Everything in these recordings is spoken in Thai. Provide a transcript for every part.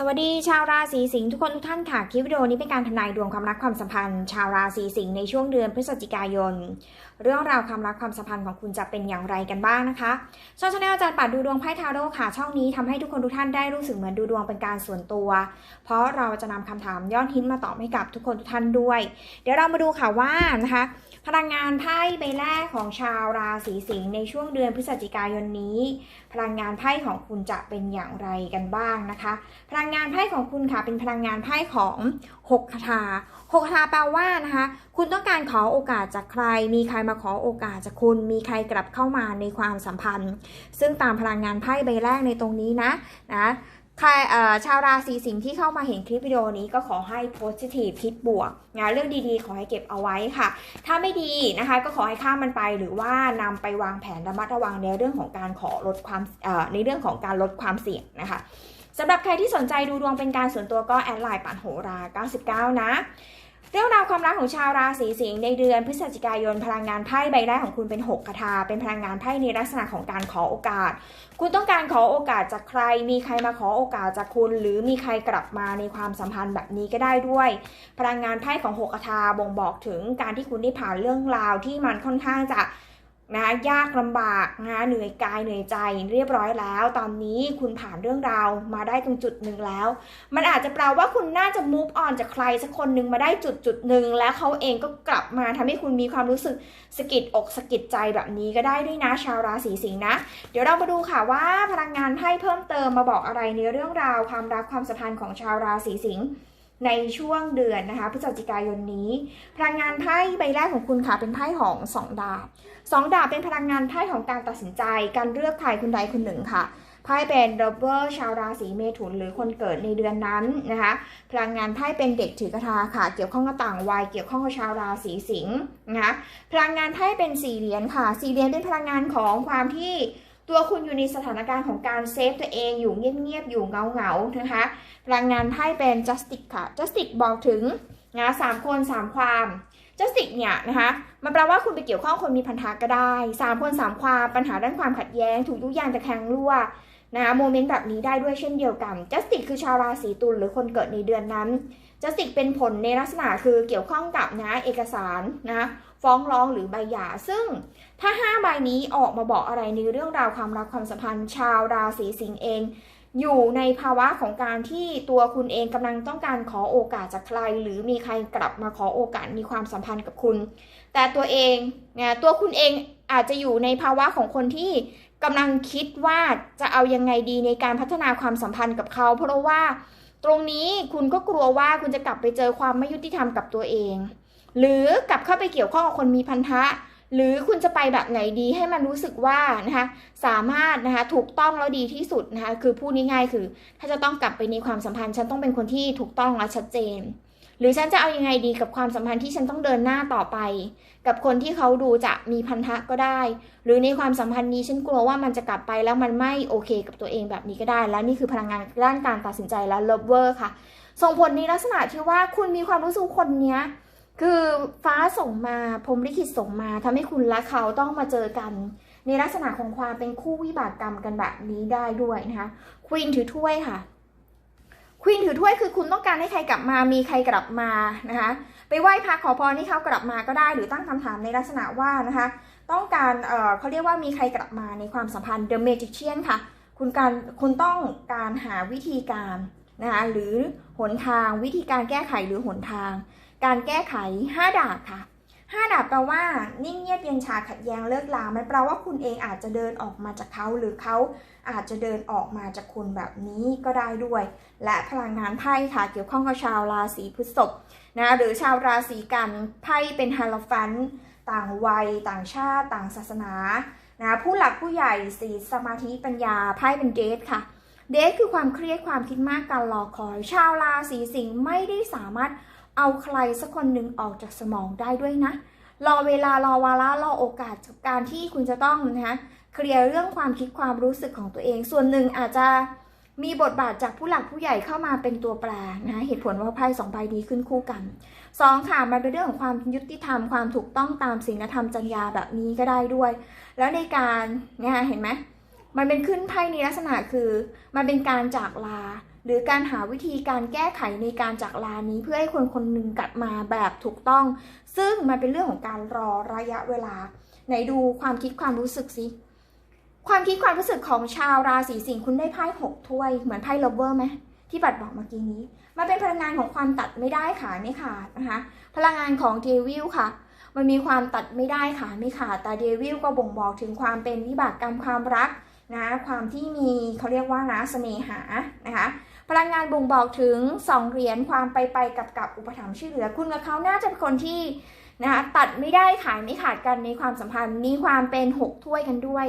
สวัสดีชาวราศีสิงห์ทุกคนทุกท่านค่ะ คลิปวิดีโอนี้เป็นการทำนายดวงความรักความสัมพันธ์ ชาวราศีสิงห์ในช่วงเดือนพฤศจิกายน เรื่องราวความรักความสัมพันธ์ของคุณจะเป็นอย่างไรกันบ้างนะคะช่องชาแนลอาจารย์ปัดดูดวงไพ่ทาโร่ค่ะ ช่องนี้ทำให้ทุกคนทุกท่านได้รู้สึกเหมือนดูดวงเป็นการส่วนตัว เพราะเราจะนำคำถามยอดฮิตมาตอบให้กับทุกคนทุกท่านด้วย เดี๋ยวเรามาดูค่ะว่านะคะ พลังงานไพ่ใบแรกของชาวราศีสิงห์ในช่วงเดือนพฤศจิกายนนี้ พลังงานไพ่ของคุณจะเป็นอย่างไรกันบ้างนะคะ พลังงานไพ่ของคุณค่ะเป็นพลังงานไพ่ของหกคาถาหกคาถาแปลว่านะคะ คุณต้องการขอโอกาสจากใคร มีใครมาขอโอกาสจากคุณ มีใครกลับเข้ามาในความสัมพันธ์ ซึ่งตามพลังงานไพ่ใบแรกในตรงนี้นะนะ ใครชาวราศีสิงห์ที่เข้ามาเห็นคลิปวิดีโอนี้ก็ขอให้ positive คิดบวกนะเรื่องดีๆ ขอให้เก็บเอาไว้ค่ะ ถ้าไม่ดีนะคะ ก็ขอให้ข้ามมันไปหรือว่านำไปวางแผนระมัดระวังในเรื่องของการขอลดความในเรื่องของการลดความเสี่ยงนะคะสำหรับใครที่สนใจดูดวงเป็นการส่วนตัวก็แอดไลน์ปันโหรา 99 นะ เรื่องราวความรักของชาวราศีสิงห์ในเดือนพฤศจิกายนพลังงานไพ่ใบแรกของคุณเป็น 6คาถาเป็นพลังงานไพ่ในลักษณะของการขอโอกาส คุณต้องการขอโอกาสจากใคร มีใครมาขอโอกาสจากคุณ หรือมีใครกลับมาในความสัมพันธ์แบบนี้ก็ได้ด้วย พลังงานไพ่ของหกคาถาบ่งบอกถึงการที่คุณได้ผ่านเรื่องราวที่มันค่อนข้างจะ นะยากลำบากนะเหนื่อยกายเหนื่อยใจเรียบร้อยแล้ว ตอนนี้คุณผ่านเรื่องราวมาได้ตรงจุดหนึ่งแล้ว มันอาจจะแปลว่าคุณน่าจะ move on จากใครสักคนหนึ่งมาได้จุดจุดหนึ่งแล้วเขาเองก็กลับมาทำให้คุณมีความรู้สึกสะกิดอกสะกิดใจแบบนี้ก็ได้ด้วยนะชาวราศีสิงห์นะ เดี๋ยวเรามาดูค่ะว่าพลังงานไพ่เพิ่มเติมมาบอกอะไรในเรื่องราวความรักความสัมพันธ์ของชาวราศีสิงห์ในช่วงเดือนนะคะพฤศจิกายนนี้ พลังงานไพ่ใบแรกของคุณค่ะเป็นไพ่ของสองดาบ สองดาบเป็นพลังงานไพ่ของการตัดสินใจ การเลือกใครคนใดคนหนึ่งค่ะไพ่เป็นดับเบิลชาวราศีเมถุนหรือคนเกิดในเดือนนั้นนะคะพลังงานไพ่เป็นเด็กถือกระทาค่ะ เกี่ยวข้องกับต่างวัยเกี่ยวข้องกับชาวราศีสิงห์นะคะพลังงานไพ่เป็นสี่เหรียญค่ะสี่เหรียญเป็นพลังงานของความที่ตัวคุณอยู่ในสถานการณ์ของการเซฟตัวเองอยู่เงียบๆอยู่เงาๆนะคะพลังงานไพ่เป็น justice ค่ะ justice บอกถึงนะสามคนสามความ justice เนี่ยนะคะมันแปลว่าคุณไปเกี่ยวข้องคนมีพันธะก็ได้สามคนสามความปัญหาด้านความขัดแย้ง ถูกทุกอย่างจะแข็งรั่วนะคะโมเมนต์แบบนี้ได้ด้วยเช่นเดียวกัน justice คือชาวราศีตุลหรือคนเกิดในเดือนนั้น justice เป็นผลในลักษณะคือเกี่ยวข้องกับนะเอกสารนะฟ้องร้องหรือใบหย่าซึ่งถ้าห้าใบนี้ออกมาบอกอะไรในเรื่องราวความรักความสัมพันธ์ ชาวราศีสิงห์เอง อยู่ในภาวะของการที่ตัวคุณเองกำลังต้องการขอโอกาสจากใคร หรือมีใครกลับมาขอโอกาสมีความสัมพันธ์กับคุณ แต่ตัวเองเนี่ยตัวคุณเองอาจจะอยู่ในภาวะของคนที่กำลังคิดว่าจะเอายังไงดีในการพัฒนาความสัมพันธ์กับเขา เพราะว่าตรงนี้คุณก็กลัวว่าคุณจะกลับไปเจอความไม่ยุติธรรมกับตัวเอง หรือกลับเข้าไปเกี่ยวข้องกับคนมีพันธะ หรือคุณจะไปแบบไหนดีให้มันรู้สึกว่านะคะสามารถนะคะถูกต้องแล้วดีที่สุดนะคะคือพูดง่ายๆคือ ถ้าจะต้องกลับไปในความสัมพันธ์ ฉันต้องเป็นคนที่ถูกต้องและชัดเจน หรือฉันจะเอายังไงดีกับความสัมพันธ์ที่ฉันต้องเดินหน้าต่อไป กับคนที่เขาดูจะมีพันธะก็ได้ หรือในความสัมพันธ์นี้ฉันกลัวว่ามันจะกลับไปแล้วมันไม่โอเคกับตัวเองแบบนี้ก็ได้ และนี่คือพลังงานด้านการตัดสินใจและเลิฟเวอร์ค่ะ ส่งผลในลักษณะที่ว่าคุณมีความรู้สึกคนเนี้ย คือฟ้าส่งมาพรมลิขิตส่งมาทำให้คุณและเขาต้องมาเจอกัน ในลักษณะของความเป็นคู่วิบากกรรมกันแบบนี้ได้ด้วยนะคะควีนถือถ้วยค่ะควีนถือถ้วยคือคุณต้องการให้ใครกลับมามีใครกลับมานะคะไปไหว้พระขอพรให้เขากลับมาก็ได้ หรือตั้งคำถามในลักษณะว่านะคะ ต้องการเอ่อเขาเรียกว่ามีใครกลับมาในความสัมพันธ์ The Magician ค่ะ คุณการคุณต้องการหาวิธีการนะคะหรือหนทางวิธีการแก้ไขหรือหนทาง การแก้ไข 5 ดาบค่ะ 5 ดาบแปลว่า นิ่งเงียบเย็นชาขัดแย้งเลิกลามันแปลว่าคุณเองอาจจะเดินออกมาจากเขา หรือเขาอาจจะเดินออกมาจากคุณแบบนี้ก็ได้ด้วย และพลังงานไพ่ค่ะ เกี่ยวข้องกับชาวราศีพฤษภนะหรือชาวราศีกันไพ่เป็นฮาโลฟันต่างวัย ต่างชาติ ต่างศาสนานะผู้หลักผู้ใหญ่สีสมาธิปัญญาไพ่เป็นเดทค่ะ เดทคือความเครียดความคิดมากการรอคอย ชาวราศีสิงห์ไม่ได้สามารถ เอาใครสักคนหนึ่งออกจากสมองได้ด้วยนะ รอเวลารอวาระรอโอกาสจากการที่คุณจะต้องนะคะเคลียร์เรื่องความคิดความรู้สึกของตัวเอง ส่วนหนึ่งอาจจะมีบทบาทจากผู้หลักผู้ใหญ่เข้ามาเป็นตัวแปรนะเหตุผลว่าไพ่สองใบดีขึ้นคู่กันสองค่ะมันเป็นเรื่องของความยุติธรรมความถูกต้องตามศีลธรรมจรรยาแบบนี้ก็ได้ด้วย แล้วในการเนี่ยเห็นไหมมันเป็นขึ้นไพ่ในลักษณะคือ มันเป็นการจากลา หรือการหาวิธีการแก้ไขในการจากลานี้เพื่อให้คนคนหนึ่งกลับมาแบบถูกต้อง ซึ่งมันเป็นเรื่องของการรอระยะเวลา ไหนดูความคิดความรู้สึกสิความคิดความรู้สึกของชาวราศีสิงห์คุณได้ไพ่หกถ้วย เหมือนไพ่ลบเวอร์ไหมที่บัตรบอกเมื่อกี้นี้ มันเป็นพลังงานของความตัดไม่ได้ขาไม่ขาดนะคะ พลังงานของเดวิลค่ะ มันมีความตัดไม่ได้ขาไม่ขาด แต่เดวิลก็บ่งบอกถึงความเป็นวิบากกรรมความรักนะ ความที่มีเขาเรียกว่านะเสน่หานะคะ พลังงานบ่งบอกถึงสองเหรียญความไปไปกับกับอุปถัมภ์ช่วยเหลือคุณกับเขาน่าจะเป็นคนที่นะคะตัดไม่ได้ขายไม่ขาดกันในความสัมพันธ์ มีความเป็นหกถ้วยกันด้วย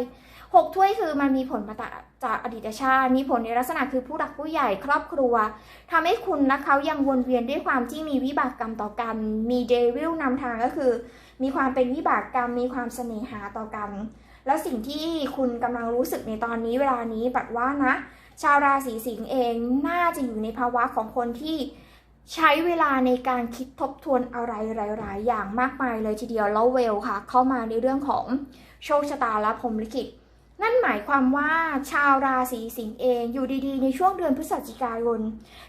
หกถ้วยคือมันมีผลมาจากอดีตชาติ มีผลในลักษณะคือผู้รักผู้ใหญ่ครอบครัวทำให้คุณและเขายังวนเวียนด้วยความที่มีวิบากกรรมต่อกัน มีเดวิลนำทางก็คือ มีความเป็นวิบากกรรม มีความเสน่หาต่อกัน แล้วสิ่งที่คุณกำลังรู้สึกในตอนนี้เวลานี้บัดว่านะ ชาวราศีสิงห์เองน่าจะอยู่ในภาวะของคนที่ใช้เวลาในการคิดทบทวนอะไรหลาย ๆ อย่างมากมายเลยทีเดียวแล้วเวลค่ะ เข้ามาในเรื่องของโชคชะตาและพรมลิขิตนั่นหมายความว่าชาวราศีสิงห์เองอยู่ดี ๆ ในช่วงเดือนพฤศจิกายน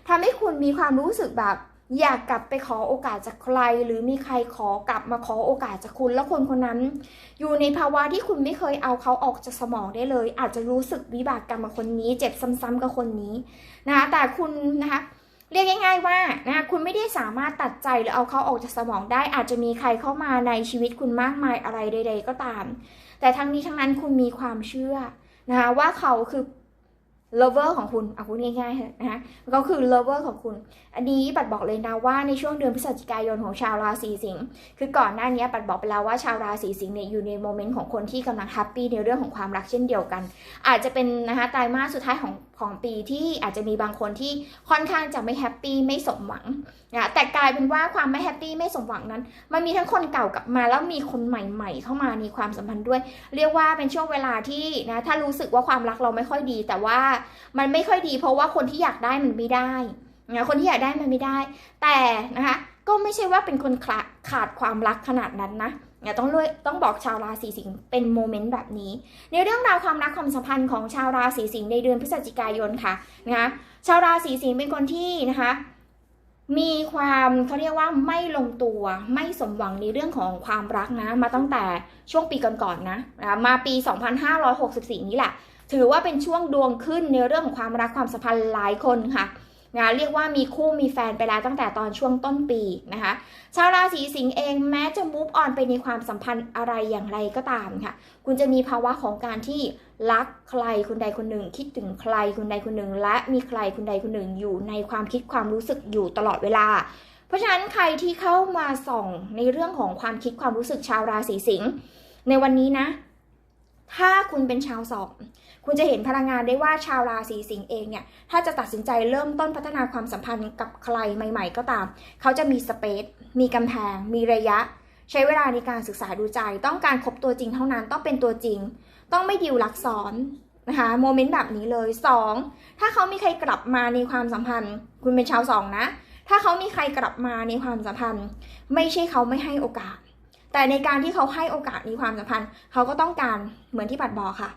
ทำให้คุณมีความรู้สึกแบบ อยากกลับไปขอโอกาสจากใคร หรือมีใครขอกลับมาขอโอกาสจากคุณ แล้วคนคนนั้น อยู่ในภาวะที่คุณไม่เคยเอาเขาออกจากสมองได้เลย อาจจะรู้สึกวิบากกรรมกับคนนี้ เจ็บซ้ำๆกับคนนี้นะคะแต่คุณนะคะเรียกง่าย ๆว่านะคะคุณไม่ได้สามารถตัดใจหรือเอาเขาออกจากสมองได้ อาจจะมีใครเข้ามาในชีวิตคุณมากมายอะไรใด ๆ ก็ตาม แต่ทั้งนี้ทั้งนั้นคุณมีความเชื่อนะคะว่าเขาคือ lover ของคุณเอาพูดง่ายๆนะคะก็คือ lover ของคุณ อันนี้ปัดบอกเลยนะว่าในช่วงเดือนพฤศจิกายนของชาวราศีสิงห์คือก่อนหน้านี้ปัดบอกไปแล้วว่าชาวราศีสิงห์เนี่ยอยู่ในโมเมนต์ของคนที่กำลังแฮปปี้ในเรื่องของความรักเช่นเดียวกัน อาจจะเป็นนะคะไตรมาสสุดท้ายของของปีที่อาจจะมีบางคนที่ค่อนข้างจะไม่แฮปปี้ไม่สมหวังนะแต่กลายเป็นว่าความไม่แฮปปี้ไม่สมหวังนั้น มันมีทั้งคนเก่ากลับมาแล้วมีคนใหม่ๆ เข้ามาในความสัมพันธ์ด้วย เรียกว่าเป็นช่วงเวลาที่นะถ้ารู้สึกว่าความรักเราไม่ค่อยดี แต่ว่ามันไม่ค่อยดีเพราะว่าคนที่อยากได้มันไม่ได้นะคนที่อยากได้มันไม่ได้ แต่นะคะก็ไม่ใช่ว่าเป็นคนขาดขาดความรักขนาดนั้นนะเนี่ยต้องต้องบอกชาวราศีสิงห์เป็นโมเมนต์แบบนี้ ในเรื่องราวความรักความสัมพันธ์ของชาวราศีสิงห์ในเดือนพฤศจิกายนค่ะนะคะชาวราศีสิงห์เป็นคนที่นะคะมีความเขาเรียกว่าไม่ลงตัวไม่สมหวังในเรื่องของความรักนะ มาตั้งแต่ช่วงปีก่อนๆนนะมาปี 2564 นี้แหละ ถือว่าเป็นช่วงดวงขึ้นในเรื่องของความรักความสัมพันธ์หลายคนค่ะนะเรียกว่ามีคู่มีแฟนไปแล้วตั้งแต่ตอนช่วงต้นปีนะคะ ชาวราศีสิงห์เองแม้จะมุฟออนไปในความสัมพันธ์อะไรอย่างไรก็ตามค่ะ คุณจะมีภาวะของการที่รักใครคนใดคนหนึ่ง คิดถึงใครคนใดคนหนึ่ง และมีใครคนใดคนหนึ่งอยู่ในความคิดความรู้สึกอยู่ตลอดเวลา เพราะฉะนั้นใครที่เข้ามาส่องในเรื่องของความคิดความรู้สึกชาวราศีสิงห์ในวันนี้นะ ถ้าคุณเป็นชาวสอง คุณจะเห็นพลังงานได้ว่าชาวราศีสิงห์เองเนี่ย ถ้าจะตัดสินใจเริ่มต้นพัฒนาความสัมพันธ์กับใครใหม่ ๆ ก็ตาม เขาจะมีสเปซ มีกำแพง มีระยะ ใช้เวลาในการศึกษาดูใจ ต้องการคบตัวจริงเท่านั้น ต้องเป็นตัวจริง ต้องไม่ดิวลักซ้อนนะคะ โมเมนต์แบบนี้เลย 2. ถ้าเขามีใครกลับมาในความสัมพันธ์ คุณเป็นชาวสองนะ ถ้าเขามีใครกลับมาในความสัมพันธ์ ไม่ใช่เขาไม่ให้โอกาส แต่ในการที่เขาให้โอกาสในความสัมพันธ์ เขาก็ต้องการเหมือนที่ปัดบอกค่ะ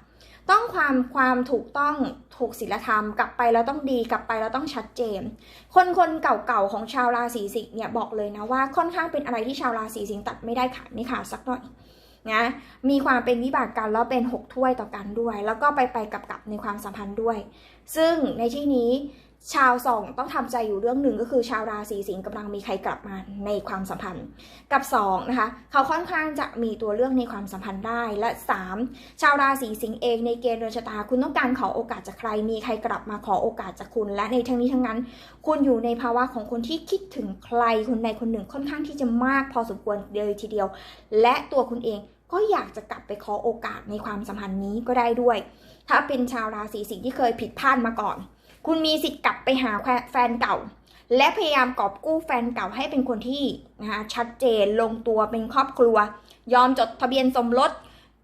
ต้องความความถูกต้องถูกศีลธรรม กลับไปแล้วต้องดีกลับไปแล้วต้องชัดเจน คนคนเก่าๆของชาวราศีสิงห์เนี่ยบอกเลยนะว่าค่อนข้างเป็นอะไรที่ชาวราศีสิงห์ตัดไม่ได้ขาดไม่ขาดสักหน่อยนะมีความเป็นวิบากกันแล้วเป็นหกถ้วยต่อกันด้วย แล้วก็ไปไปกลับกับในความสัมพันธ์ด้วย ซึ่งในที่นี้ ชาวสองต้องทำใจอยู่เรื่องหนึ่งก็คือชาวราศีสิงห์กำลังมีใครกลับมาในความสัมพันธ์ กับ2นะคะเขาค่อนข้างจะมีตัวเรื่องในความสัมพันธ์ได้และ 3 ชาวราศีสิงห์เองในเกณฑ์เดือนชะตา คุณต้องการขอโอกาสจากใคร มีใครกลับมาขอโอกาสจากคุณ และในทั้งนี้ทั้งนั้น คุณอยู่ในภาวะของคนที่คิดถึงใครคนใดคนหนึ่งค่อนข้างที่จะมากพอสมควรเลยทีเดียว และตัวคุณเองก็อยากจะกลับไปขอโอกาสในความสัมพันธ์นี้ก็ได้ด้วย ถ้าเป็นชาวราศีสิงห์ที่เคยผิดพลาดมาก่อน คุณมีสิทธิ์กลับไปหาแฟนเก่า และพยายามกอบกู้แฟนเก่าให้เป็นคนที่นะคะชัดเจนลงตัวเป็นครอบครัว ยอมจดทะเบียนสมรส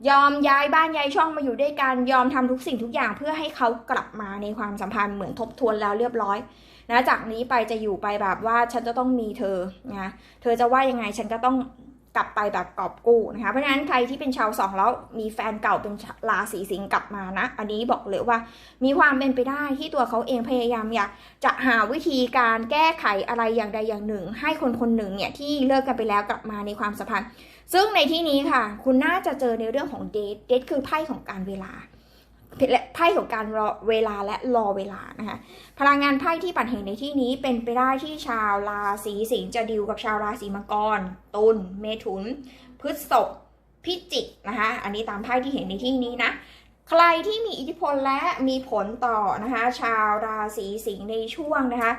ยอมย้ายบ้านย้ายช่องมาอยู่ด้วยกันยอมทำทุกสิ่งทุกอย่างเพื่อให้เขากลับมาในความสัมพันธ์เหมือนทบทวนแล้วเรียบร้อยนะจากนี้ไปจะอยู่ไปแบบว่าฉันจะต้องมีเธอนะเธอจะว่ายังไงฉันก็ต้อง กลับไปแบบกอบกู้นะคะเพราะฉะนั้นใครที่เป็นชาวสองแล้วมีแฟนเก่าเป็นราศีสิงห์กลับมานะ อันนี้บอกเลยว่า มีความเป็นไปได้ที่ตัวเขาเองพยายามอยากจะหาวิธีการแก้ไขอะไรอย่างใดอย่างหนึ่ง ให้คนคนหนึ่งเนี่ยที่เลิกกันไปแล้วกลับมาในความสัมพันธ์ ซึ่งในที่นี้ค่ะ คุณน่าจะเจอในเรื่องของเดทเดทคือไพ่ของการเวลา และไพ่ของการรอเวลาและรอเวลานะคะพลังงานไพ่ที่ปัดเห็นในที่นี้เป็นไปได้ที่ชาวราศีสิงห์จะดิวกับชาวราศีมังกร ตุลเมถุน พฤษภพิจิกนะคะอันนี้ตามไพ่ที่เห็นในที่นี้นะใครที่มีอิทธิพลและมีผลต่อนะคะชาวราศีสิงห์ในช่วงนะคะ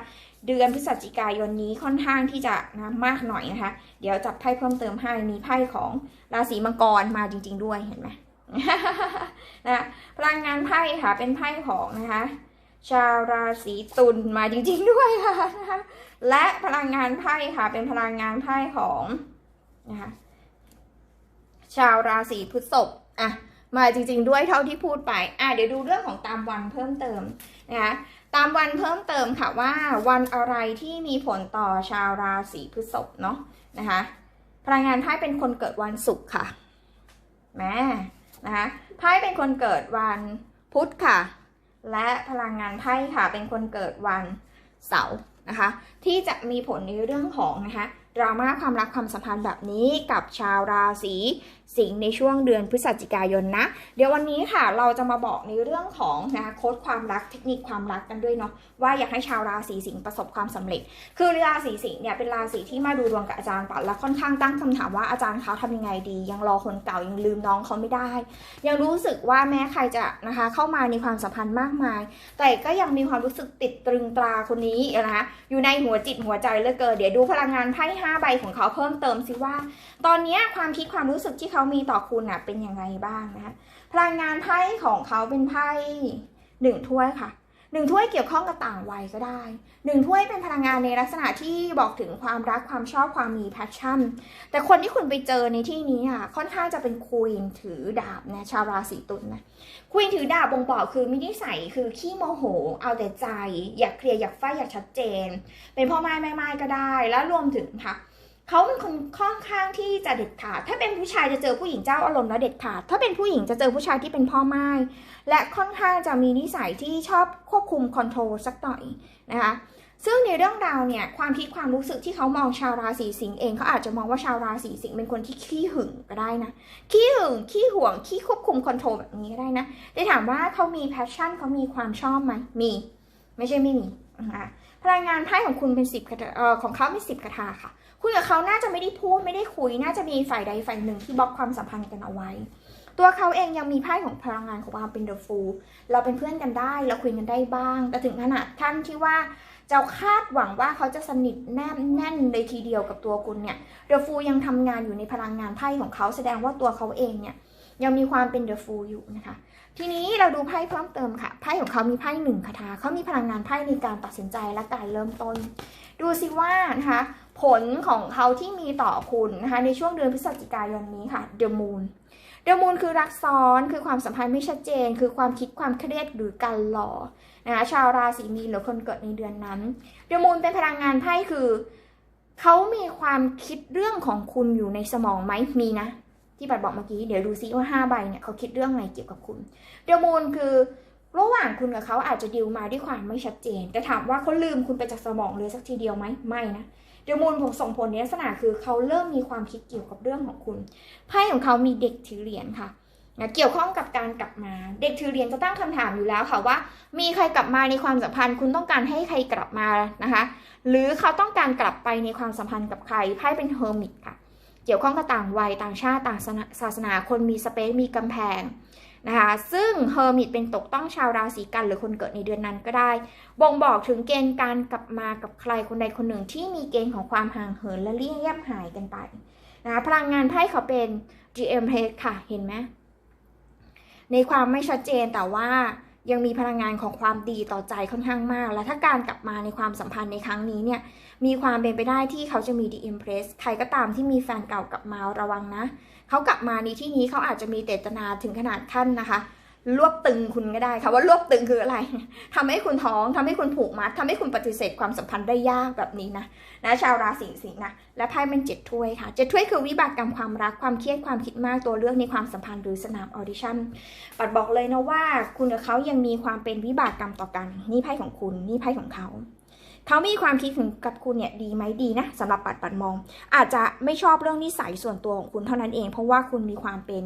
เดือนพฤศจิกายนนี้ค่อนข้างที่จะนะมากหน่อยนะคะ เดี๋ยวจับไพ่เพิ่มเติมให้มีไพ่ของราศีมังกรมาจริง ๆ ด้วยเห็นไหม นะพลังงานไพ่ค่ะเป็นไพ่ของนะคะชาวราศีตุลมาจริง ๆ ด้วยค่ะนะคะและพลังงานไพ่ค่ะเป็นพลังงานไพ่ของนะคะชาวราศีพฤษภอะมาจริง ๆ ด้วยเท่าที่พูดไปอะเดี๋ยวดูเรื่องของตามวันเพิ่มเติมนะคะตามวันเพิ่มเติมค่ะว่าวันอะไรที่มีผลต่อชาวราศีพฤษภเนาะนะคะพลังงานไพ่เป็นคนเกิดวันศุกร์ค่ะแม่ นะคะไพ่เป็นคนเกิดวันพุธค่ะ และพลังงานไพ่ค่ะเป็นคนเกิดวันเสาร์นะคะ ที่จะมีผลในเรื่องของนะคะ ดราม่าความรักความสัมพันธ์แบบนี้กับชาวราศีสิงห์ในช่วงเดือนพฤศจิกายนนะ เดี๋ยววันนี้ค่ะเราจะมาบอกในเรื่องของนะคะโค้ดความรักเทคนิคความรักกันด้วยเนาะว่าอยากให้ชาวราศีสิงห์ประสบความสำเร็จ คือราศีสิงห์เนี่ยเป็นราศีที่มาดูดวงกับอาจารย์ปัดและค่อนข้างตั้งคำถามว่าอาจารย์เขาทำยังไงดี ยังรอคนเก่ายังลืมน้องเขาไม่ได้ ยังรู้สึกว่าแม้ใครจะนะคะเข้ามาในความสัมพันธ์มากมาย แต่ก็ยังมีความรู้สึกติดตรึงตราคนนี้นะคะอยู่ในหัวจิตหัวใจเหลือเกินเดี๋ยวดูพลังงานไพ่ห้าใบของเขาเพิ่มเติมสิว่า ตอนนี้ความคิดความรู้สึกที่เขามีต่อคุณนะเป็นยังไงบ้างนะคะพลังงานไพ่ของเขาเป็นไพ่หนึ่งถ้วยค่ะ หนึ่งถ้วยเกี่ยวข้องกับต่างวัยก็ได้หนึ่งถ้วยเป็นพลังงานในลักษณะที่บอกถึงความรักความชอบความมีแพชชั่น แต่คนที่คุณไปเจอในที่นี้อะค่อนข้างจะเป็นควีนถือดาบนะชาวราศีตุลนะควีนถือดาบบ่งบอกคือมีนิสัยคือขี้โมโห เอาแต่ใจ อยากเคลียร์อยากไฟอยากชัดเจน เป็นพ่อไม้แม่ไม้ก็ได้ แล้วรวมถึงค่ะ เขาเป็นคนค่อนข้างที่จะเด็ดขาด ถ้าเป็นผู้ชายจะเจอผู้หญิงเจ้าอารมณ์แล้วเด็ดขาด ถ้าเป็นผู้หญิงจะเจอผู้ชายที่เป็นพ่อไม้และค่อนข้างจะมีนิสัยที่ชอบควบคุมคอนโทรลสักหน่อยนะคะ ซึ่งในเรื่องราวเนี่ยความคิดความรู้สึกที่เขามองชาวราศีสิงห์เองเขาอาจจะมองว่าชาวราศีสิงห์เป็นคนที่ขี้หึงก็ได้นะ ขี้หึงขี้ห่วงขี้ควบคุมคอนโทรลแบบนี้ก็ได้นะแต่ถามว่าเขามีแพชชั่นเขามีความชอบไหมมี ไม่ใช่ไม่มีนะคะพลังงานไพ่ของคุณเป็นสิบคาถาเอ่อของเขาเป็นสิบคาถาค่ะ คุยกับเขาน่าจะไม่ได้พูดไม่ได้คุย น่าจะมีฝ่ายใดฝ่ายหนึ่งที่บล็อกความสัมพันธ์กันเอาไว้ ตัวเขาเองยังมีไพ่ของพลังงานของความเป็นเดอะฟูลเราเป็นเพื่อนกันได้ เราคุยกันได้บ้าง แต่ถึงขนาดขั้นที่ว่าจะคาดหวังว่าเขาจะสนิทแน่แน่นเลยทีเดียวกับตัวคุณเนี่ยเดอะฟูลยังทำงานอยู่ในพลังงานไพ่ของเขาแสดงว่าตัวเขาเองเนี่ยยังมีความเป็นเดอะฟูลอยู่นะคะ ทีนี้เราดูไพ่เพิ่มเติมค่ะ ไพ่ของเขามีไพ่หนึ่งคาถาเขามีพลังงานไพ่ในการตัดสินใจและการเริ่มต้น ดูสิว่านะคะ ผลของเขาที่มีต่อคุณนะคะในช่วงเดือนพฤศจิกายนนี้ค่ะ The Moon The Moon คือรักซ้อนคือความสัมพันธ์ไม่ชัดเจน คือความคิดความเครียดหรือการหล่อนะคะชาวราศีมีนหรือคนเกิดในเดือนนั้น The Moon เป็นพลังงานไพ่คือเขามีความคิดเรื่องของคุณอยู่ในสมองไหมมีนะ ที่บัดบอกเมื่อกี้ เดี๋ยวดูซิว่าห้าใบเนี่ยเขาคิดเรื่องอะไรเกี่ยวกับคุณเดมูนคือระหว่างคุณกับเขาอาจจะดิวมาด้วยความไม่ชัดเจน แต่ถามว่าเขาลืมคุณไปจากสมองเลยสักทีเดียวไหมไม่นะเดมูนผมส่งผลในลักษณะคือเขาเริ่มมีความคิดเกี่ยวกับเรื่องของคุณไพ่ของเขามีเด็กถือเหรียญค่ะเกี่ยวข้องกับการกลับมา เด็กถือเหรียญจะตั้งคำถามอยู่แล้วค่ะว่า มีใครกลับมาในความสัมพันธ์ คุณต้องการให้ใครกลับมานะคะ หรือเขาต้องการกลับไปในความสัมพันธ์กับใครไพ่เป็นเฮอร์มิตค่ะ เกี่ยวข้องกับต่างวัยต่างชาติต่างศาสนาคนมีสเปซมีกำแพงนะคะซึ่งเฮอร์มิตเป็นตกต้องชาวราศีกัน หรือคนเกิดในเดือนนั้นก็ได้ บ่งบอกถึงเกณฑ์การกลับมากับใครคนใดคนหนึ่งที่มีเกณฑ์ของความห่างเหินและเลี่ยงแยบหายกันไปนะคะพลังงานไพ่เขาเป็น GM p ค่ะ เห็นไหมในความไม่ชัดเจนแต่ว่า ยังมีพลังงานของความดีต่อใจค่อนข้างมาก และถ้าการกลับมาในความสัมพันธ์ในครั้งนี้เนี่ย มีความเป็นไปได้ที่เขาจะมีดีอิมเพรสใครก็ตามที่มีแฟนเก่ากลับมาระวังนะ เขากลับมาในที่นี้เขาอาจจะมีเจตนาถึงขนาดขั้นนะคะ รวบตึงคุณก็ได้ค่ะว่ารวบตึงคืออะไรทำให้คุณท้องทำให้คุณผูกมัดทำให้คุณปฏิเสธความสัมพันธ์ได้ยากแบบนี้นะนะชาวราศีสิงห์นะและไพ่เป็นเจ็ดถ้วยค่ะเจ็ดถ้วยคือวิบากกรรมความรักความเครียดความคิดมากตัวเลือกในความสัมพันธ์หรือสนามออดิชั่นปัดบอกเลยนะว่า คุณกับเขายังมีความเป็นวิบากกรรมต่อกัน นี่ไพ่ของคุณนี่ไพ่ของเขาเขามีความคิดถึงกับคุณเนี่ยดีไหมดีนะสำหรับปัดปัดมอง อาจจะไม่ชอบเรื่องนิสัยส่วนตัวของคุณเท่านั้นเอง เพราะว่าคุณมีความเป็น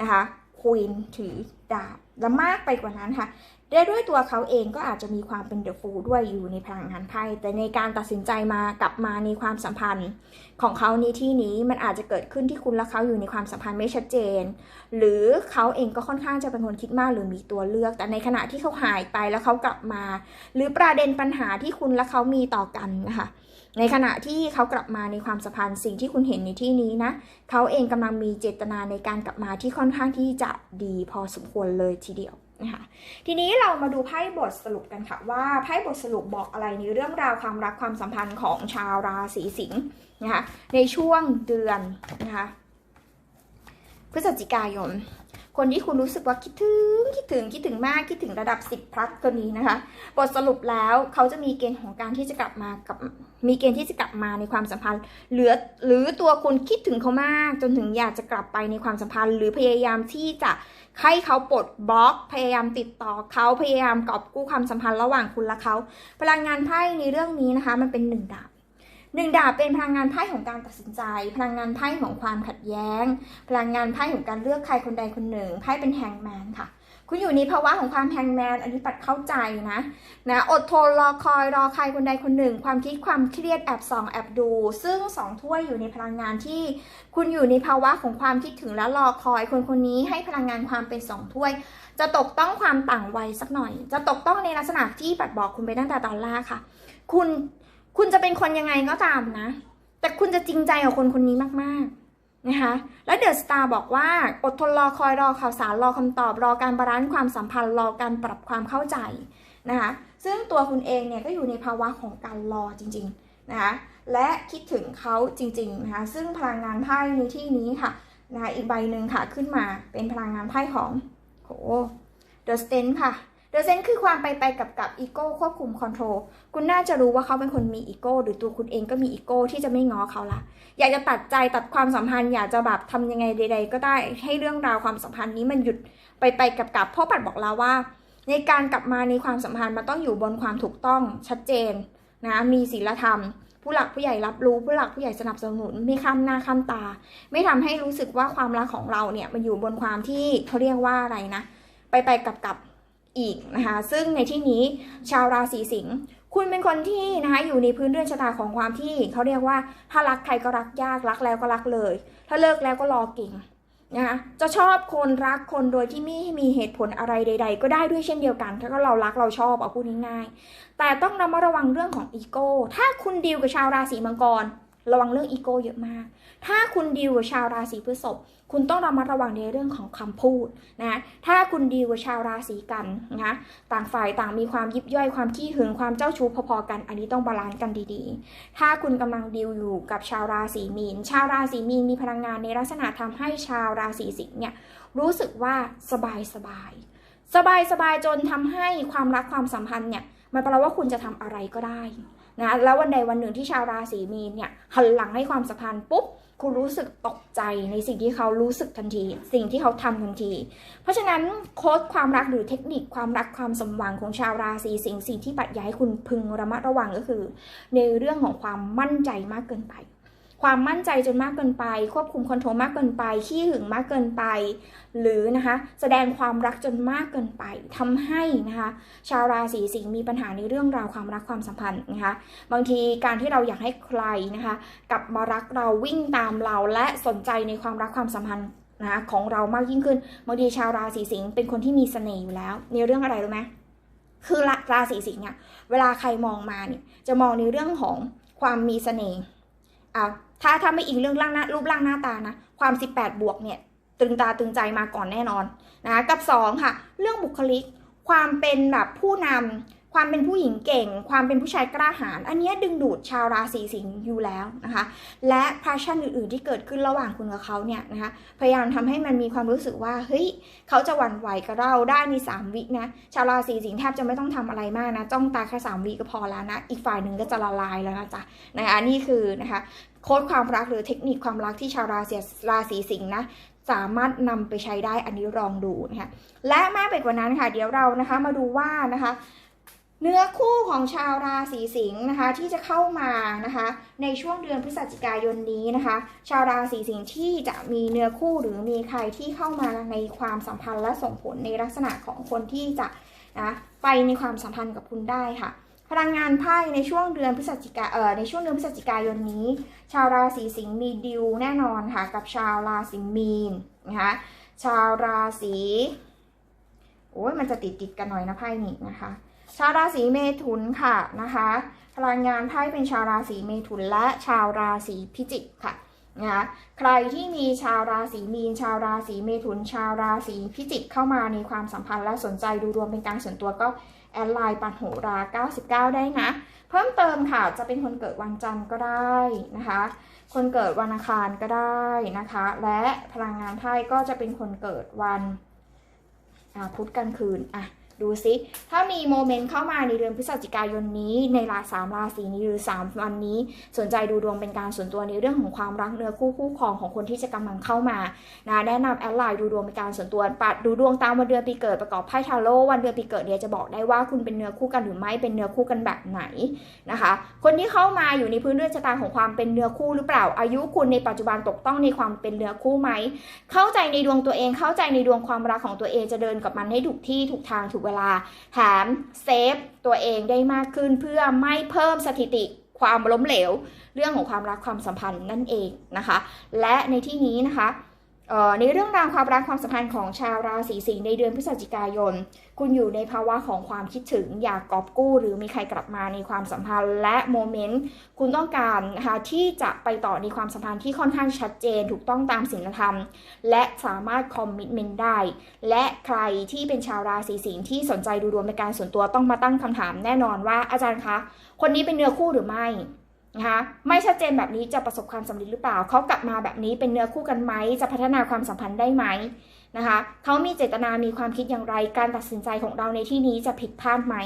นะคะ ควีนถือดาบและมากไปกว่านั้นค่ะได้ด้วยตัวเขาเองก็อาจจะมีความเป็นเดอะฟูด้วยอยู่ในพลังงานไพ่แต่ในการตัดสินใจมากลับมาในความสัมพันธ์ของเขาในที่นี้มันอาจจะเกิดขึ้นที่คุณและเขาอยู่ในความสัมพันธ์ไม่ชัดเจน หรือเขาเองก็ค่อนข้างจะเป็นคนคิดมากหรือมีตัวเลือก แต่ในขณะที่เขาหายไปแล้วเขากลับมา หรือประเด็นปัญหาที่คุณและเขามีต่อกันนะคะ ในขณะที่เขากลับมาในความสัมพันธ์สิ่งที่คุณเห็นในที่นี้นะเขาเองกำลังมีเจตนาในการกลับมาที่ค่อนข้างที่จะดีพอสมควรเลยทีเดียวนะคะทีนี้เรามาดูไพ่บทสรุปกันค่ะว่าไพ่บทสรุปบอกอะไรในเรื่องราวความรักความสัมพันธ์ของชาวราศีสิงห์นะคะในช่วงเดือนนะคะ พฤศจิกายน คนที่คุณรู้สึกว่าคิดถึงคิดถึงคิดถึงมากคิดถึงระดับ 10พลัสคนนี้นะคะ บทสรุปแล้วเขาจะมีเกณฑ์ของการที่จะกลับมากับมีเกณฑ์ที่จะกลับมาในความสัมพันธ์ เหลือหรือตัวคุณคิดถึงเขามาก จนถึงอยากจะกลับไปในความสัมพันธ์ หรือพยายามที่จะให้เขาปลดบล็อก พยายามติดต่อเขาพยายามกอบกู้ความสัมพันธ์ระหว่างคุณและเขาพลังงานไพ่ในเรื่องนี้นะคะ มันเป็นหนึ่งดาบ หนึ่งดาบเป็นพลังงานไพ่ของการตัดสินใจ พลังงานไพ่ของความขัดแย้ง พลังงานไพ่ของการเลือกใครคนใดคนหนึ่งไพ่เป็นแฮงแมนค่ะ คุณอยู่ในภาวะของความแฮงแมนอันนี้ปัดเข้าใจนะนะอดทนรอคอยรอใครคนใดคนหนึ่ง ความคิดความเครียดแอบส่องแอบดู ซึ่งสองถ้วยอยู่ในพลังงานที่ คุณอยู่ในภาวะของความคิดถึงและรอคอยคนคนนี้ให้พลังงานความเป็นสองถ้วยจะตกต้องความต่างวัยสักหน่อย จะตกต้องในลักษณะที่ปัดบอกคุณไปตั้งแต่ตอนแรกค่ะ คุณ คุณจะเป็นคนยังไงก็ตามนะ แต่คุณจะจริงใจกับคนคนนี้มากๆนะคะและเดอะสตาร์บอกว่าอดทนรอคอยรอข่าวสารรอคำตอบรอการบาลานซ์ความสัมพันธ์รอการปรับความเข้าใจนะคะซึ่งตัวคุณเองเนี่ยก็อยู่ในภาวะของการรอจริงๆนะคะและคิดถึงเขาจริงๆนะคะซึ่งพลังงานไพ่ในที่นี้ค่ะนะคะอีกใบหนึ่งค่ะขึ้นมาเป็นพลังงานไพ่ของโหเดอะสเตนค่ะ เดอะเซนคือความไปไปกับกับอีโก้ควบคุมคอนโทรลคุณน่าจะรู้ว่าเขาเป็นคนมีอีโก้หรือตัวคุณเองก็มีอีโก้ที่จะไม่ง้อเขาละ อยากจะตัดใจตัดความสัมพันธ์ อยากจะแบบทำยังไงใด ๆ ก็ได้ให้เรื่องราวความสัมพันธ์นี้มันหยุดไปไปกับกับเพราะปัดบอกแล้วว่า ในการกลับมาในความสัมพันธ์มันต้องอยู่บนความถูกต้องชัดเจนนะมีศีลธรรมผู้หลักผู้ใหญ่รับรู้ผู้หลักผู้ใหญ่สนับสนุนไม่ข้ามหน้าข้ามตา ไม่ทำให้รู้สึกว่าความรักของเราเนี่ยมันอยู่บนความที่เขาเรียกว่าอะไรนะ ไปไปกับกับ อีกนะคะซึ่งในที่นี้ชาวราศีสิงห์คุณเป็นคนที่นะคะอยู่ในพื้นเรือนชะตาของความที่เขาเรียกว่าถ้ารักใครก็รักยากรักแล้วก็รักเลย ถ้าเลิกแล้วก็รอเก่งนะคะจะชอบคนรักคนโดยที่ไม่มีเหตุผลอะไรใด ๆ ก็ได้ด้วยเช่นเดียวกัน ถ้าก็เรารักเราชอบเอาพูดง่ายๆแต่ต้องระมัดระวังเรื่องของอีโก้ถ้าคุณดีลกับชาวราศีมังกร ระวังเรื่องอีโก้เยอะมาก ถ้าคุณดีลกับชาวราศีพฤษภ คุณต้องระมัดระวังในเรื่องของคำพูดนะ ถ้าคุณดีลกับชาวราศีกันนะ ต่างฝ่ายต่างมีความยิบย่อยความขี้หึงความเจ้าชู้พอๆกัน อันนี้ต้องบาลานซ์กันดีๆ ถ้าคุณกำลังดีลอยู่กับชาวราศีมีน ชาวราศีมีนมีพลังงานในลักษณะทำให้ชาวราศีสิงห์เนี่ยรู้สึกว่าสบายสบาย สบายสบายจนทำให้ความรักความสัมพันธ์เนี่ยมันแปลว่าคุณจะทำอะไรก็ได้ นะแล้ววันใดวันหนึ่งที่ชาวราศีมีนเนี่ยหันหลังให้ความสัมพันธ์ปุ๊บคุณรู้สึกตกใจในสิ่งที่เขารู้สึกทันที สิ่งที่เขาทำทันที เพราะฉะนั้นโค้ดความรักหรือเทคนิคความรักความสมหวังของชาวราศีสิงห์สิ่งที่ปัดย้ายคุณพึงระมัดระวังก็คือ ในเรื่องของความมั่นใจมากเกินไป ความมั่นใจจนมากเกินไป ควบคุมคอนโทรลมากเกินไป ขี้หึงมากเกินไป หรือนะคะแสดงความรักจนมากเกินไปทำให้นะคะชาวราศีสิงห์มีปัญหาในเรื่องราวความรักความสัมพันธ์นะคะบางทีการที่เราอยากให้ใครนะคะกลับมารักเราวิ่งตามเราและสนใจในความรักความสัมพันธ์นะะของเรามากยิ่งขึ้นบางทีชาวราศีสิงห์เป็นคนที่มีเสน่ห์อยู่แล้ว ในเรื่องอะไรรู้ไหมคือราศีสิงห์เนี่ยเวลาใครมองมาเนี่ยจะมองในเรื่องของความมีเสน่ห์ อ่าถ้าถ้าไม่อิงเรื่องร่างหน้ารูปร่างหน้าตานะ ความ 18 บวกเนี่ยตึงตาตึงใจมาก่อนแน่นอนนะคะกับ 2 ค่ะ เรื่องบุคลิกความเป็นแบบผู้นำ ความเป็นผู้หญิงเก่ง ความเป็นผู้ชายกล้าหาญอันนี้ดึงดูดชาวราศีสิงห์อยู่แล้วนะคะ และพาชั่นอื่นๆที่เกิดขึ้นระหว่างคุณกับเขาเนี่ยนะคะพยายามทำให้มันมีความรู้สึกว่าเฮ้ยเขาจะหวั่นไหวกับเราได้ใน3วินะชาวราศีสิงห์แทบจะไม่ต้องทำอะไรมากนะจ้องตาแค่3วิก็พอแล้วนะอีกฝ่ายหนึ่งก็จะละลายแล้วนะจ๊ะนะคะนี่คือนะคะโค้ดความรักหรือเทคนิคความรักที่ชาวราศีราศีสิงห์นะสามารถนำไปใช้ได้อันนี้ลองดูนะคะและมากไปกว่านั้นค่ะ เดี๋ยวเรานะคะมาดูว่านะคะ เนื้อคู่ของชาวราศีสิงห์นะคะที่จะเข้ามานะคะในช่วงเดือนพฤศจิกายนนี้นะคะ ชาวราศีสิงห์ที่จะมีเนื้อคู่หรือมีใครที่เข้ามาในความสัมพันธ์และส่งผลในลักษณะของคนที่จะนะไปในความสัมพันธ์กับคุณได้ค่ะ พลังงานไพ่ในช่วงเดือนพฤศจิกาเอ่อในช่วงเดือนพฤศจิกายนนี้ ชาวราศีสิงห์มีดิวแน่นอนค่ะกับชาวราศีมีนนะคะชาวราศีโอ้ยมันจะติดติดกันหน่อยนะไพ่นี้นะคะ ชาวราศีเมถุนค่ะนะคะพลังงานไพ่เป็นชาวราศีเมถุนและชาวราศีพิจิกค่ะนะคะใครที่มีชาวราศีมีน ชาวราศีเมถุน ชาวราศีพิจิกเข้ามาในความสัมพันธ์และสนใจดูดวงเป็นการส่วนตัวก็แอดไลน์ปันโหรา 99 ได้นะ เพิ่มเติมค่ะจะเป็นคนเกิดวันจันทร์ก็ได้นะคะ คนเกิดวันอังคารก็ได้นะคะ และพลังงานไพ่ก็จะเป็นคนเกิดวันพุธกลางคืนอะ ดูซิ ถ้ามีโมเมนต์เข้ามาในเดือนพฤศจิกายนนี้ ในราสามราศีนี้หรือ 3 วันนี้ สนใจดูดวงเป็นการส่วนตัวในเรื่องของความรักเนื้อคู่คู่ครองของคนที่จะกำลังเข้ามานะแนะนำแอดไลน์ดูดวงเป็นการส่วนตัวปัดดูดวงตามวันเดือนปีเกิดประกอบไพ่ทาโร่วันเดือนปีเกิดเนี่ยจะบอกได้ว่าคุณเป็นเนื้อคู่กันหรือไม่เป็นเนื้อคู่กันแบบไหนนะคะ คนที่เข้ามาอยู่ในพื้นเรื่องชะตาของความเป็นเนื้อคู่หรือเปล่าอายุคุณในปัจจุบันตกต้องในความเป็นเนื้อคู่ไหมเข้าใจในดวงตัวเองเข้าใจในดวงความรักของตัวเองจะเดินกับมันให้ถูกที่ถูกทางถูกเวลาแถมเซฟตัวเองได้มากขึ้นเพื่อไม่เพิ่มสถิติความล้มเหลว เรื่องของความรักความสัมพันธ์นั่นเองนะคะ และในที่นี้นะคะ ในเรื่องราวความรักความสัมพันธ์ของชาวราศีสิงห์ในเดือนพฤศจิกายน คุณอยู่ในภาวะของความคิดถึงอยากกอบกู้ หรือมีใครกลับมาในความสัมพันธ์และโมเมนต์คุณต้องการนะคะที่จะไปต่อในความสัมพันธ์ที่ค่อนข้างชัดเจน ถูกต้องตามศีลธรรม และสามารถคอมมิชเมนต์ได้ และใครที่เป็นชาวราศีสิงห์ที่สนใจดูดวงเป็นการส่วนตัวต้องมาตั้งคำถามแน่นอนว่าอาจารย์คะ คนนี้เป็นเนื้อคู่หรือไม่ นะคะไม่ชัดเจนแบบนี้จะประสบความสำเร็จหรือเปล่าเขากลับมาแบบนี้เป็นเนื้อคู่กันไหมจะพัฒนาความสัมพันธ์ได้ไหมนะคะเขามีเจตนามีความคิดอย่างไร การตัดสินใจของเราในที่นี้จะผิดพลาดไหม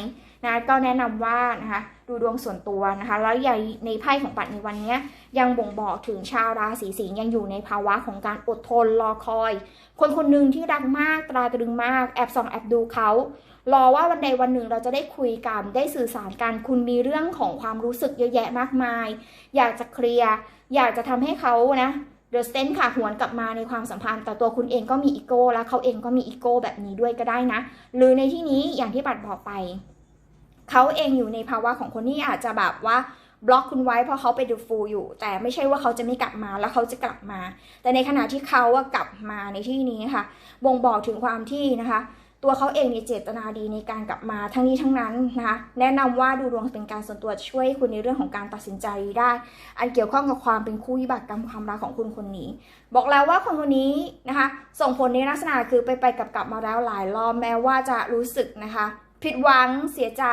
นะก็แนะนำว่านะคะดูดวงส่วนตัวนะคะแล้วใหญ่ในไพ่ของปัดในวันนี้ยังบ่งบอกถึงชาวราศีสิงห์ยังอยู่ในภาวะของการอดทนรอคอย คนคนหนึ่งที่รักมากตราตรึงมากแอบส่องแอบดูเขา รอว่าวันใดวันหนึ่งเราจะได้คุยกันได้สื่อสารกันคุณมีเรื่องของความรู้สึกเยอะแยะมากมาย อยากจะเคลียร์อยากจะทำให้เขานะเดอะสเตนค่ะหวนกลับมาในความสัมพันธ์แต่ตัวคุณเองก็มีอีโก้และเขาเองก็มีอีโก้แบบนี้ด้วยก็ได้นะ หรือในที่นี้อย่างที่ปัดบอกไป เขาเองอยู่ในภาวะของคนที่อาจจะแบบว่าบล็อกคุณไว้เพราะเขาไปดูฟูลอยู่ แต่ไม่ใช่ว่าเขาจะไม่กลับมาแล้วเขาจะกลับมา แต่ในขณะที่เขาอะกลับมาในที่นี้ค่ะบ่งบอกถึงความที่นะคะ ตัวเขาเองมีเจตนาดีในการกลับมาทั้งนี้ทั้งนั้นนะคะแนะนำว่าดูดวงเป็นการส่วนตัวช่วยคุณในเรื่องของการตัดสินใจได้ อันเกี่ยวข้องกับความเป็นคู่วิบากกรรมความรักของคุณคนนี้ บอกแล้วว่าคนคนนี้นะคะ ส่งผลในลักษณะคือไปไปกลับกลับมาแล้วหลายรอบแม้ว่าจะรู้สึกนะคะ ผิดหวังเสียใจ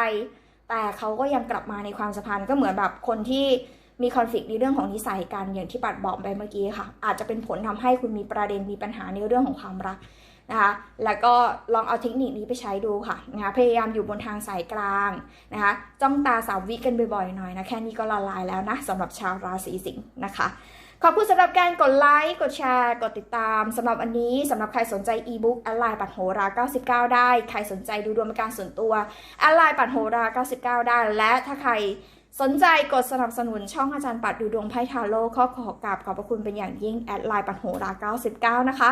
แต่เขาก็ยังกลับมาในความสัมพันธ์ก็เหมือนแบบคนที่มีคอนฟ lict ในเรื่องของนิสัยกันอย่างที่ปัดบอกไปเมื่อกี้ค่ะ อาจจะเป็นผลทำให้คุณมีประเด็นมีปัญหาในเรื่องของความรัก นะคะแล้วก็ลองเอาเทคนิคนี้ไปใช้ดูค่ะนะคะพยายามอยู่บนทางสายกลางนะคะจ้องตาสาววิกันบ่อยๆหน่อยนะแค่นี้ก็ละลายแล้วนะสำหรับชาวราศีสิงห์นะคะขอบคุณสำหรับการกดไลค์ กดแชร์ กดติดตามสำหรับอันนี้สำหรับใครสนใจอีบุ๊กออนไลน์ปัดโหรา 99 ได้ ใครสนใจดูดวงการส่วนตัวออนไลน์ปัดโหรา 99 ได้ และถ้าใครสนใจกดสนับสนุนช่องอาจารย์ปัดดูดวงไพ่ทาโร่ข้อขอกราบขอบพระคุณเป็นอย่างยิ่งแอดไลน์ปัดโหรา 99 นะคะ